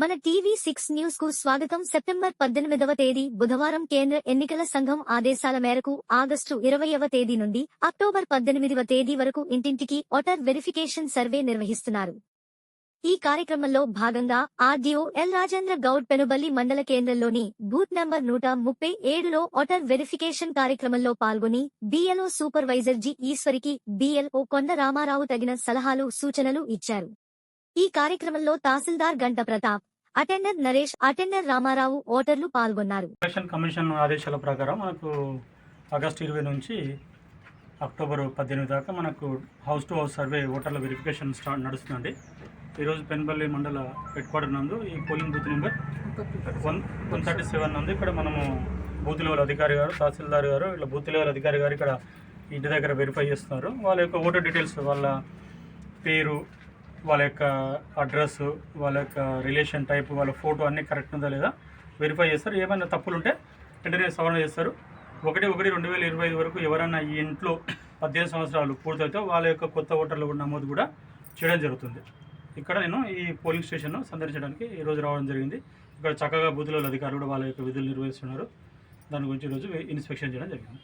మన TV six న్యూస్కు స్వాగతం. సెప్టెంబర్ పద్దెనిమిదవ తేదీ బుధవారం కేంద్ర ఎన్నికల సంఘం ఆదేశాల మేరకు ఆగస్టు ఇరవైవ తేదీ నుండి అక్టోబర్ పద్దెనిమిదవ తేదీ వరకు ఇంటింటికి ఓటర్ వెరిఫికేషన్ సర్వే నిర్వహిస్తున్నారు. ఈ కార్యక్రమంలో భాగంగా ఆర్డీఓ ఎల్ రాజేంద్ర గౌడ్ పెనుబల్లి మండల కేంద్రంలోని బూత్ నంబర్ నూట ముప్పై ఏడులో ఓటర్ వెరిఫికేషన్ కార్యక్రమంలో పాల్గొని బీఎల్ఓ సూపర్వైజర్ జి ఈశ్వరికి బీఎల్ఓ కొండ రామారావు తగిన సలహాలు సూచనలు ఇచ్చారు. ఈ కార్యక్రమంలో తహసీల్దార్ గంట ప్రతాప్ అటెండర్ నరేష్ అటెండర్ రామారావు ఓటర్లు పాల్గొన్నారు. ఎలక్షన్ కమిషన్ ఆదేశాల ప్రకారం మనకు ఆగస్టు ఇరవై నుంచి అక్టోబర్ పద్దెనిమిది దాకా మనకు హౌస్ టు హౌస్ సర్వే ఓటర్ల వెరిఫికేషన్ స్టార్ట్ నడుస్తుందండి. ఈరోజు పెన్పల్లి మండల హెడ్ క్వార్టర్ నందు ఈ polling booth number one one thirty seven నందు ఇక్కడ మనము బూత్ లెవెల్ అధికారి గారు తహసీల్దార్ గారు ఇట్లా బూత్ లెవెల్ అధికారి గారు ఇక్కడ ఇంటి దగ్గర వెరిఫై చేస్తున్నారు. వాళ్ళ యొక్క ఓటర్ డీటెయిల్స్ వాళ్ళ పేరు వాళ్ళ యొక్క అడ్రస్ వాళ్ళ యొక్క రిలేషన్ టైప్ వాళ్ళ ఫోటో అన్నీ కరెక్ట్ ఉందా లేదా వెరిఫై చేస్తారు. ఏమైనా తప్పులు ఉంటే వెంటనే సవరణ చేస్తారు. ఒకటి ఒకటి రెండు వేల ఇరవై ఐదు వరకు ఎవరైనా ఈ ఇంట్లో పద్దెనిమిది సంవత్సరాలు పూర్తయితే వాళ్ళ యొక్క కొత్త ఓటర్లు కూడా నమోదు కూడా చేయడం జరుగుతుంది. ఇక్కడ నేను ఈ పోలింగ్ స్టేషన్ను సందర్శించడానికి ఈరోజు రావడం జరిగింది. ఇక్కడ చక్కగా బూతుల అధికారులు కూడా వాళ్ళ యొక్క విధులు నిర్వహిస్తున్నారు. దాని గురించి ఈరోజు ఇన్స్పెక్షన్ చేయడం జరిగింది.